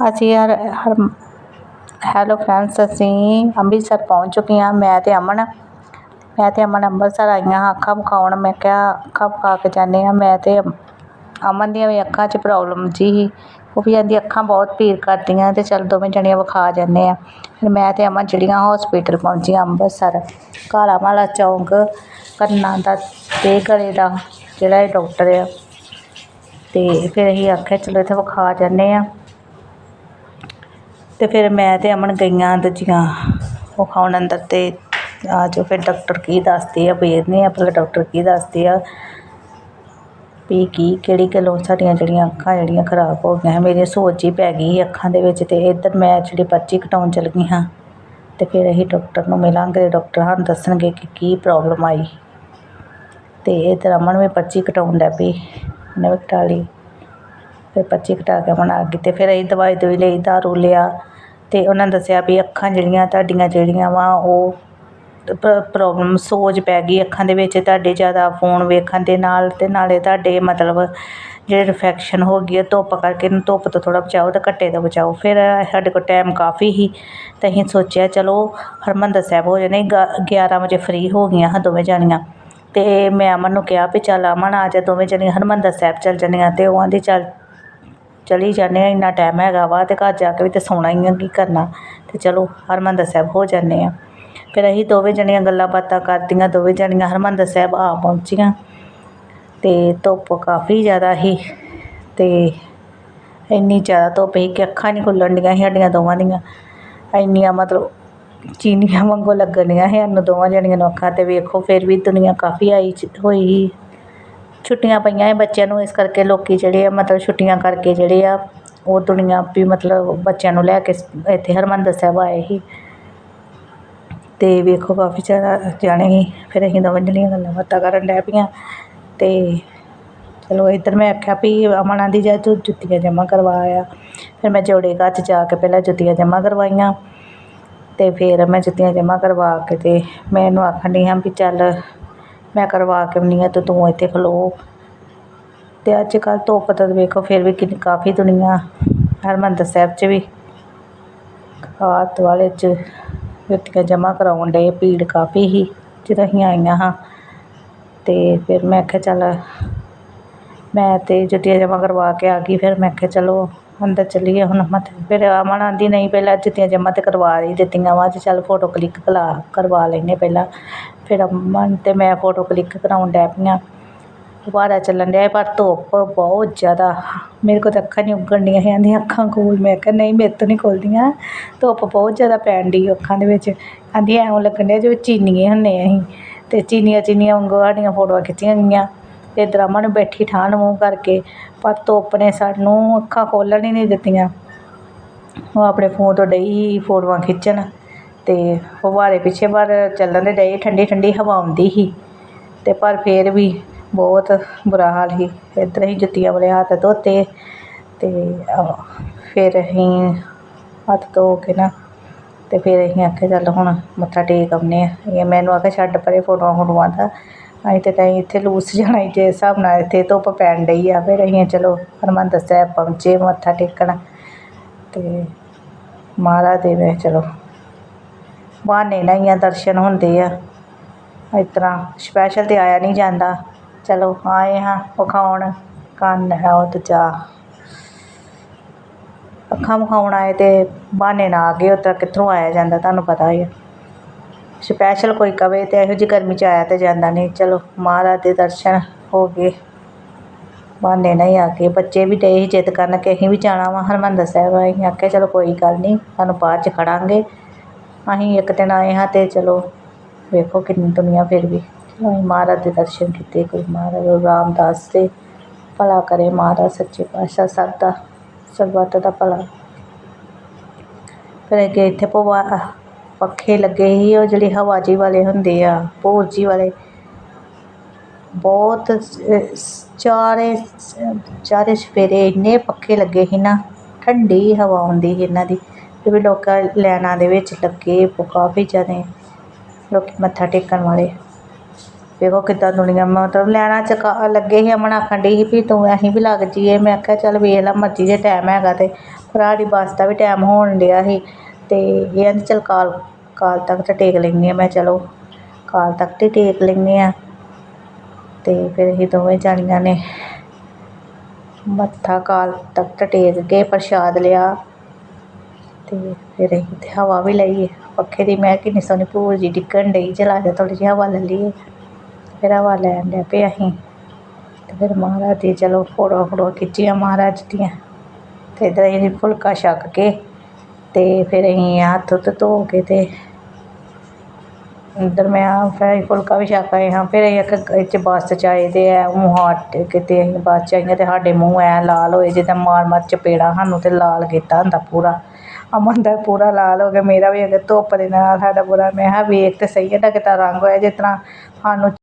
ਅਸੀਂ ਯਾਰ, ਹਰ hello friends ਅਸੀਂ ਅੰਮ੍ਰਿਤਸਰ ਪਹੁੰਚ ਚੁੱਕੇ ਹਾਂ। ਮੈਂ ਅਤੇ ਅਮਨ, ਮੈਂ ਅਤੇ ਅਮਨ ਅੰਮ੍ਰਿਤਸਰ ਆਈਆਂ ਹਾਂ ਅੱਖਾਂ ਵਿਖਾਉਣ। ਮੈਂ ਕਿਹਾ ਅੱਖਾਂ ਵਿਖਾ ਕੇ ਜਾਂਦੇ ਹਾਂ। ਮੈਂ ਅਤੇ ਅਮਨ ਦੀਆਂ ਵੀ ਅੱਖਾਂ 'ਚ ਪ੍ਰੋਬਲਮ ਜੀ। ਸੀ ਉਹ ਵੀ ਕਹਿੰਦੀ ਅੱਖਾਂ ਬਹੁਤ ਪੀੜ ਕਰਦੀਆਂ ਅਤੇ ਚੱਲ ਦੋਵੇਂ ਜਣੀਆਂ ਵਿਖਾ ਜਾਂਦੇ ਹਾਂ। ਫਿਰ ਮੈਂ ਅਤੇ ਅਮਨ ਜਿਹੜੀਆਂ ਹੋਸਪਿਟਲ ਪਹੁੰਚੀਆਂ ਅੰਮ੍ਰਿਤਸਰ ਕਾਲਾ ਮਾਲਾ ਚੌਂਕ, ਕੰਨਾਂ ਦਾ ਅਤੇ ਗਲੇ ਦਾ ਜਿਹੜਾ ਇਹ ਡਾਕਟਰ ਆ। ਅਤੇ ਫਿਰ ਅਸੀਂ ਆਖਿਆ ਚਲੋ ਇੱਥੇ ਵਿਖਾ ਜਾਂਦੇ ਹਾਂ। ਅਤੇ ਫਿਰ ਮੈਂ ਅਤੇ ਅਮਨ ਗਈਆਂ ਦੂਜੀਆਂ। ਵਿਖਾਉਣ ਅੰਦਰ ਅਤੇ ਆ ਜਾਓ, ਫਿਰ ਡਾਕਟਰ ਕੀ ਦੱਸਦੇ ਆ ਵੇਖਦੇ ਹਾਂ ਭਲਾ ਡਾਕਟਰ ਕੀ ਦੱਸਦੇ ਆ। ਵੀ ਕੀ, ਕਿਹੜੀ ਗੱਲੋਂ ਸਾਡੀਆਂ ਜਿਹੜੀਆਂ ਅੱਖਾਂ ਜਿਹੜੀਆਂ ਖਰਾਬ ਹੋ ਗਈਆਂ ਮੇਰੀ ਸੋਜ ਹੀ ਪੈ ਗਈ ਅੱਖਾਂ ਦੇ ਵਿੱਚ ਅਤੇ ਇੱਧਰ ਮੈਂ ਜਿਹੜੀ ਪਰਚੀ ਕਟਾਉਣ ਚਲ ਗਈ ਹਾਂ। ਅਤੇ ਫਿਰ ਅਸੀਂ ਡਾਕਟਰ ਨੂੰ ਮਿਲਾਂਗੇ ਡਾਕਟਰ ਸਾਨੂੰ ਦੱਸਣਗੇ ਕਿ ਕੀ ਪ੍ਰੋਬਲਮ ਆਈ। ਅਤੇ ਇੱਧਰ ਅਮਨ ਵੀ ਪਰਚੀ ਕਟਾਉਣ ਲੱਗ ਪਈ, ਉਹਨੇ ਵੀ ਕਟਾ ਲਈ। ਫਿਰ ਪਰਚੀ ਕਟਾ ਕੇ ਅਮਨ ਆ ਗਈ ਅਤੇ ਫਿਰ ਅਸੀਂ ਦਵਾਈ ਦਵਾਈ ਲਈ ਦਾਰੂ ਲਿਆ। ਅਤੇ ਉਹਨਾਂ ਦੱਸਿਆ ਵੀ ਅੱਖਾਂ ਜਿਹੜੀਆਂ ਤੁਹਾਡੀਆਂ ਜਿਹੜੀਆਂ ਵਾ ਉਹ ਪ੍ਰੋਬਲਮ ਸੋਜ ਪੈ ਗਈ ਅੱਖਾਂ ਦੇ ਵਿੱਚ, ਤੁਹਾਡੇ ਜ਼ਿਆਦਾ ਫੋਨ ਵੇਖਣ ਦੇ ਨਾਲ ਅਤੇ ਨਾਲੇ ਤੁਹਾਡੇ ਮਤਲਬ ਜਿਹੜੇ ਰਿਫੈਕਸ਼ਨ ਹੋ ਗਈ ਹੈ ਧੁੱਪ ਕਰਕੇ ਇਹਨੂੰ ਧੁੱਪ ਤੋਂ ਥੋੜ੍ਹਾ ਬਚਾਓ ਅਤੇ ਘੱਟੇ ਤੋਂ ਬਚਾਓ। ਫਿਰ ਸਾਡੇ ਕੋਲ ਟਾਈਮ ਕਾਫੀ ਸੀ ਅਤੇ ਅਸੀਂ ਸੋਚਿਆ ਚਲੋ ਹਰਿਮੰਦਰ ਸਾਹਿਬ ਹੋ ਜਾਂਦੇ ਗ ਗਿਆਰਾਂ ਵਜੇ ਫਰੀ ਹੋ ਗਈਆਂ ਹਾਂ ਦੋਵੇਂ ਜਾਣੀਆਂ। ਅਤੇ ਮੈਂ ਅਮਨ ਨੂੰ ਕਿਹਾ ਵੀ ਚੱਲ ਅਮਨ ਆ ਜਾ, ਦੋਵੇਂ ਜਣੀਆਂ ਹਰਿਮੰਦਰ ਸਾਹਿਬ ਚੱਲ ਜਾਂਦੀਆਂ ਅਤੇ ਉਹ ਆਂਦੀ ਚੱਲ ਚਲੀ ਜਾਂਦੇ ਹਾਂ ਇੰਨਾ ਟਾਈਮ ਹੈਗਾ ਵਾ ਅਤੇ ਘਰ ਜਾ ਕੇ ਵੀ ਤਾਂ ਸੌਣਾ ਹੀ ਆ, ਕੀ ਕਰਨਾ? ਅਤੇ ਚਲੋ, ਹਰਿਮੰਦਰ ਸਾਹਿਬ ਹੋ ਜਾਂਦੇ ਹਾਂ ਫਿਰ ਅਸੀਂ ਦੋਵੇਂ ਜਣੀਆਂ ਗੱਲਾਂ ਬਾਤਾਂ ਕਰਦੀਆਂ ਦੋਵੇਂ ਜਣੀਆਂ ਹਰਿਮੰਦਰ ਸਾਹਿਬ ਆ ਪਹੁੰਚੀਆਂ। ਅਤੇ ਧੁੱਪ ਕਾਫੀ ਜ਼ਿਆਦਾ ਸੀ ਅਤੇ ਇੰਨੀ ਜ਼ਿਆਦਾ ਧੁੱਪ ਸੀ ਕਿ ਅੱਖਾਂ ਨਹੀਂ ਖੁੱਲਣ ਡੀਆਂ ਸੀ ਸਾਡੀਆਂ ਦੋਵਾਂ ਦੀਆਂ। ਇੰਨੀਆਂ ਮਤਲਬ ਚੀਨੀਆਂ ਵਾਂਗੂ ਲੱਗਣ ਡੀਆਂ ਸੀ ਸਾਨੂੰ ਦੋਵਾਂ ਜਣੀਆਂ ਨੂੰ ਅੱਖਾਂ 'ਤੇ ਵੇਖੋ, ਫਿਰ ਵੀ ਦੁਨੀਆ ਕਾਫੀ ਆਈ ਚ- ਹੋਈ ਸੀ। ਛੁੱਟੀਆਂ ਪਈਆਂ ਸੀ ਬੱਚਿਆਂ ਨੂੰ, ਇਸ ਕਰਕੇ ਲੋਕ ਜਿਹੜੇ ਆ, ਮਤਲਬ ਛੁੱਟੀਆਂ ਕਰਕੇ ਜਿਹੜੇ ਆ, ਉਹ ਦੁਨੀਆ ਵੀ ਮਤਲਬ ਬੱਚਿਆਂ ਨੂੰ ਲੈ ਕੇ ਇੱਥੇ ਹਰਿਮੰਦਰ ਸਾਹਿਬ ਆਏ ਸੀ। ਅਤੇ ਵੇਖੋ ਕਾਫੀ ਜ਼ਿਆਦਾ ਜਾਣੇ ਸੀ, ਫਿਰ ਅਸੀਂ ਦੋਵੇਂ ਜਣੀਆਂ ਗੱਲਾਂ ਬਾਤਾਂ ਕਰਨ ਡੈ ਪਈਆਂ। ਅਤੇ ਚਲੋ ਇੱਧਰ ਮੈਂ ਆਖਿਆ ਵੀ ਅਮਨ ਆਂਦੀ ਜਾ ਤੂੰ ਜੁੱਤੀਆਂ ਜਮ੍ਹਾਂ ਕਰਵਾ ਆ ਫਿਰ ਮੈਂ ਜੋੜੇ ਘਰ 'ਚ ਜਾ ਕੇ ਪਹਿਲਾਂ ਜੁੱਤੀਆਂ ਜਮ੍ਹਾਂ ਕਰਵਾਈਆਂ। ਅਤੇ ਫਿਰ ਮੈਂ ਜੁੱਤੀਆਂ ਜਮ੍ਹਾਂ ਕਰਵਾ ਕੇ ਅਤੇ ਮੈਂ ਇਹਨੂੰ ਆਖਣ ਡਈ ਹਾਂ ਵੀ ਚੱਲ ਮੈਂ ਕਰਵਾ ਕੇ ਆਉਂਦੀ ਹਾਂ ਅਤੇ ਤੂੰ ਇੱਥੇ ਖਲੋ। ਅਤੇ ਅੱਜ ਕੱਲ੍ਹ ਧੁੱਪ ਤਾਂ ਵੇਖੋ ਫਿਰ ਵੀ ਕਿੰਨੀ ਕਾਫੀ ਦੁਨੀਆ, ਹਰਿਮੰਦਰ ਸਾਹਿਬ 'ਚ ਵੀ। ਖਾਤ ਵਾਲੇ 'ਚ ਜੁੱਤੀਆਂ ਜਮ੍ਹਾਂ ਕਰਵਾਉਣ ਡਏ, ਭੀੜ ਕਾਫੀ ਸੀ, ਜਦੋਂ ਅਸੀਂ ਆਈਆਂ ਹਾਂ। ਅਤੇ ਫਿਰ ਮੈਂ ਆਖਿਆ ਚੱਲ ਮੈਂ ਤਾਂ ਜੁੱਤੀਆਂ ਜਮ੍ਹਾਂ ਕਰਵਾ ਕੇ ਆ ਗਈ, ਫਿਰ ਮੈਂ ਆਖਿਆ ਚਲੋ ਅੰਦਰ ਚੱਲੀਏ ਹੁਣ ਮੱਥੇ ਫਿਰ ਅਮਨ ਆਂਦੀ, ਨਹੀਂ ਪਹਿਲਾਂ ਜੁੱਤੀਆਂ ਜਮ੍ਹਾਂ ਤਾਂ ਕਰਵਾ ਹੀ ਦਿੱਤੀਆਂ ਵਾ ਤੇ ਚੱਲ ਫੋਟੋ ਕਲਿੱਕ ਕਲਾ, ਕਰਵਾ ਲੈਂਦੇ ਪਹਿਲਾਂ। ਫਿਰ ਅਮਨ ਅਤੇ ਮੈਂ ਫੋਟੋ ਕਲਿੱਕ ਕਰਵਾਉਣ ਡੈ ਪਈਆਂ। ਫੁਹਾਰਾ ਚੱਲਣ ਡਿਆ ਪਰ ਧੁੱਪ ਬਹੁਤ ਜ਼ਿਆਦਾ। ਮੇਰੇ ਕੋਲ ਤਾਂ ਅੱਖਾਂ ਨਹੀਂ ਉੱਗਣ ਡੀਆਂ ਸੀ ਆਂਦੀਆਂ ਅੱਖਾਂ ਖੋਲ੍ਹ ਮੈਂ ਕਿਹਾ ਨਹੀਂ, ਮੇਰੇ ਤੋਂ ਨਹੀਂ ਖੁੱਲ੍ਹਦੀਆਂ ਧੁੱਪ ਬਹੁਤ ਜ਼ਿਆਦਾ ਪੈਣ ਡਈ ਅੱਖਾਂ ਦੇ ਵਿੱਚ। ਆਂਦੀ ਐਂ ਲੱਗਣ ਡਿਆ ਜਿਵੇਂ ਚੀਨੀਏ ਹੁੰਦੇ ਅਸੀਂ। ਅਤੇ ਚੀਨੀਆਂ ਚੀਨੀਆਂ ਵਾਂਗੂ ਸਾਡੀਆਂ ਫੋਟੋਆਂ ਖਿੱਚੀਆਂ ਗਈਆਂ। ਅਤੇ ਇੱਧਰ ਨੂੰ ਬੈਠੀ ਠਾਹ ਮੂੰਹ ਕਰਕੇ, ਪਰ ਧੁੱਪ ਨੇ ਸਾਨੂੰ ਅੱਖਾਂ ਖੋਲ੍ਹਣ ਹੀ ਨਹੀਂ ਦਿੱਤੀਆਂ। ਉਹ ਆਪਣੇ ਫੋਨ ਤੋਂ ਡਈ ਸੀ ਫੋਟੋਆਂ ਖਿੱਚਣ ਅਤੇ ਫੁਹਾਰੇ ਪਿੱਛੇ ਪਰ ਚੱਲਣ ਦੇ ਡਏ ਠੰਡੀ ਠੰਡੀ ਹਵਾ ਆਉਂਦੀ ਸੀ। ਅਤੇ ਪਰ ਫਿਰ ਵੀ ਬਹੁਤ ਬੁਰਾ ਹਾਲ ਸੀ। ਇੱਧਰ ਅਸੀਂ ਜੁੱਤੀਆਂ ਵਾਲੇ ਹੱਥ ਧੋਤੇ ਅਤੇ ਫਿਰ ਅਸੀਂ ਹੱਥ ਧੋ ਕੇ ਨਾ ਅਤੇ ਫਿਰ ਅਸੀਂ ਆਖਿਆ, ਚੱਲ ਹੁਣ ਮੱਥਾ ਟੇਕ ਆਉਂਦੇ ਹਾਂ। ਇਹ ਮੈਨੂੰ ਆਖਿਆ, ਛੱਡ ਪਰੇ ਫੋਟੋਆਂ ਫੋਟੋਆਂ ਦਾ ਅਸੀਂ ਤਾਂ ਕਹੀਂ ਇੱਥੇ ਲੂਸ ਜਾਣਾ ਸੀ ਜੇ ਹਿਸਾਬ ਨਾਲ ਇੱਥੇ ਧੁੱਪ ਪੈਣ ਡਈ ਆ, ਫਿਰ ਅਸੀਂ ਚਲੋ ਹਰਿਮੰਦਰ ਸਾਹਿਬ ਪਹੁੰਚੇ, ਮੱਥਾ ਟੇਕਣ। ਅਤੇ ਮਹਾਰਾਜ ਦੇ ਵਿੱਚ ਚਲੋ। ਬਹਾਨੇ ਨਾਲ ਹੀ ਆ, ਦਰਸ਼ਨ ਹੁੰਦੇ ਆ। ਇਸ ਤਰ੍ਹਾਂ ਸਪੈਸ਼ਲ ਤਾਂ ਆਇਆ ਨਹੀਂ ਜਾਂਦਾ। ਚਲੋ, ਆਏ ਹਾਂ, ਵਿਖਾਉਣ। ਕੰਨ ਹੈ ਉਹ ਦੂਜਾ। ਅੱਖਾਂ ਵਿਖਾਉਣ ਆਏ ਅਤੇ ਬਹਾਨੇ ਨਾਲ ਆ ਗਏ ਉਸ ਕਿੱਥੋਂ ਆਇਆ ਜਾਂਦਾ, ਤੁਹਾਨੂੰ ਪਤਾ ਹੀ ਆ। ਸਪੈਸ਼ਲ ਕੋਈ ਕਵੇ ਤਾਂ ਇਹੋ ਜਿਹੀ ਗਰਮੀ 'ਚ ਆਇਆ ਤਾਂ ਜਾਂਦਾ ਨਹੀਂ। ਚਲੋ, ਮਹਾਰਾਜ ਦੇ ਦਰਸ਼ਨ ਹੋ ਗਏ। ਬਹਾਨੇ ਨਾਲ ਹੀ ਆ ਕੇ ਬੱਚੇ ਵੀ ਡਏ ਸੀ ਜਿੱਦ ਕਰਨ ਕਿ ਅਸੀਂ ਵੀ ਜਾਣਾ ਵਾ। ਹਰਿਮੰਦਰ ਸਾਹਿਬ ਅਸੀਂ ਆਖਿਆ, ਚਲੋ ਕੋਈ ਗੱਲ ਨਹੀਂ, ਸਾਨੂੰ ਬਾਅਦ 'ਚ ਖੜਾਂਗੇ। ਅਸੀਂ ਇੱਕ ਦਿਨ ਆਏ ਹਾਂ ਅਤੇ ਚਲੋ ਵੇਖੋ ਕਿੰਨੀ ਦੁਨੀਆ ਫਿਰ ਵੀ। ਚਲੋ, ਅਸੀਂ ਮਹਾਰਾਜ ਦੇ ਦਰਸ਼ਨ ਕੀਤੇ। ਕੋਈ ਮਹਾਰਾਜ ਗੁਰੂ ਰਾਮਦਾਸ ਦੇ ਭਲਾ ਕਰੇ। ਮਹਾਰਾਜ ਸੱਚੇ ਪਾਤਸ਼ਾਹ ਸਭ ਦਾ ਸਰਬੱਤ ਦਾ ਭਲਾ। ਫਿਰ ਅੱਗੇ ਇੱਥੇ ਭਵਾ ਪੱਖੇ ਲੱਗੇ ਸੀ, ਉਹ ਜਿਹੜੇ ਹਵਾ ਜੀ ਵਾਲੇ ਹੁੰਦੇ ਆ, ਭੋਰ ਜੀ ਵਾਲੇ। ਬਹੁਤ ਚਾਰੇ ਚਾਰੇ ਸਵੇਰੇ ਇੰਨੇ ਪੱਖੇ ਲੱਗੇ ਸੀ ਨਾ, ਠੰਡੀ ਹਵਾ ਆਉਂਦੀ ਸੀ ਇਹਨਾਂ ਦੀ। ਤੇ ਵੀ ਲੋਕਾਂ ਲਾਈਨਾਂ ਦੇ ਵਿੱਚ ਲੱਗੇ ਕਾਫੀ ਜ਼ਿਆਦਾ ਲੋਕੀ ਮੱਥਾ ਟੇਕਣ ਵਾਲੇ। ਵੇਖੋ ਕਿੱਦਾਂ ਦੁਨੀਆ, ਮਤਲਬ ਲੈਣਾ ਚ ਲੱਗੇ ਸੀ, ਅਮਨ ਆਖਣ ਡਈ ਸੀ ਵੀ ਤੂੰ ਅਸੀਂ ਵੀ ਲੱਗ ਜੀਏ ਮੈਂ ਆਖਿਆ ਚੱਲ ਵੇਖ ਲਾ, ਮਰਜ਼ੀ ਜੇ ਟਾਈਮ ਹੈਗਾ ਤੇ, ਭਰਾ ਦੀ ਬੱਸ ਦਾ ਵੀ ਟਾਈਮ ਹੋਣ ਡਿਆ ਸੀ। ਅਤੇ ਇਹ ਕਹਿੰਦੇ ਚੱਲ ਕਾਲ ਕਾਲ ਤਖਤ ਟੇਕ ਲੈਂਦੀ ਹਾਂ। ਮੈਂ ਚਲੋ ਕਾਲ ਤੱਕ ਹੀ ਟੇਕ ਲੈਂਦੇ ਹਾਂ। ਅਤੇ ਫਿਰ ਅਸੀਂ ਦੋਵੇਂ ਜਣੀਆਂ ਨੇ ਮੱਥਾ ਕਾਲ ਤਖਤ ਟੇਕ ਕੇ ਪ੍ਰਸ਼ਾਦ ਲਿਆ। ਅਤੇ ਫਿਰ ਅਸੀਂ ਉੱਥੇ ਹਵਾ ਵੀ ਲਈ ਪੱਖੇ ਦੀ ਮੈਂ ਕਿੰਨੀ ਸੋਹਣੀ ਭੂਰ ਜੀ ਡਿੱਗਣ ਡਈ ਚਲਾ ਜਾ ਥੋੜ੍ਹੀ ਜਿਹੀ ਹਵਾ ਲੈ ਲਈਏ। ਫਿਰ ਹਵਾ ਲੈਣ ਲੱਗ ਪਏ ਅਸੀਂ। ਅਤੇ ਫਿਰ ਮਹਾਰਾਜ ਦੀ ਚਲੋ ਫੋਟੋਆਂ ਫੋਟੋਆਂ ਖਿੱਚੀਆਂ ਮਹਾਰਾਜ ਦੀਆਂ। ਅਤੇ ਇੱਧਰ ਅਸੀਂ ਫੁਲਕਾ ਛੱਕ ਕੇ ਅਤੇ ਫਿਰ ਅਸੀਂ ਹੱਥ ਹੁੱਥ ਧੋ ਕੇ ਅਤੇ ਇੱਧਰ ਮੈਂ ਫਿਰ ਅਸੀਂ ਫੁਲਕਾ ਵੀ ਛੱਕ ਆਏ ਹਾਂ। ਫਿਰ ਅਸੀਂ ਇੱਕ ਇਹ 'ਚ ਬੱਸ 'ਚ ਆਏ ਅਤੇ ਹੈ ਮੂੰਹ ਹੱਟ ਕਿਤੇ ਅਸੀਂ ਬੱਸ 'ਚ ਆਈਆਂ ਅਤੇ ਸਾਡੇ ਮੂੰਹ ਐਂ ਲਾਲ ਹੋਏ, ਜਿੱਦਾਂ ਮਾਰ ਮਾਰ ਚਪੇੜਾਂ ਸਾਨੂੰ ਤਾਂ ਲਾਲ ਕੀਤਾ ਹੁੰਦਾ ਪੂਰਾ। ਅਮਨ ਦਾ ਪੂਰਾ ਲਾਲ ਹੋ ਗਿਆ, ਮੇਰਾ ਵੀ ਅਗਰ ਧੁੱਪ ਦੇ ਨਾਲ ਸਾਡਾ ਪੂਰਾ, ਮੈਂ ਕਿਹਾ ਵੇਖ ਤਾਂ ਸਹੀ ਇਹਦਾ ਕਿੱਦਾਂ ਰੰਗ ਹੋਇਆ, ਜਿਸ ਤਰ੍ਹਾਂ ਸਾਨੂੰ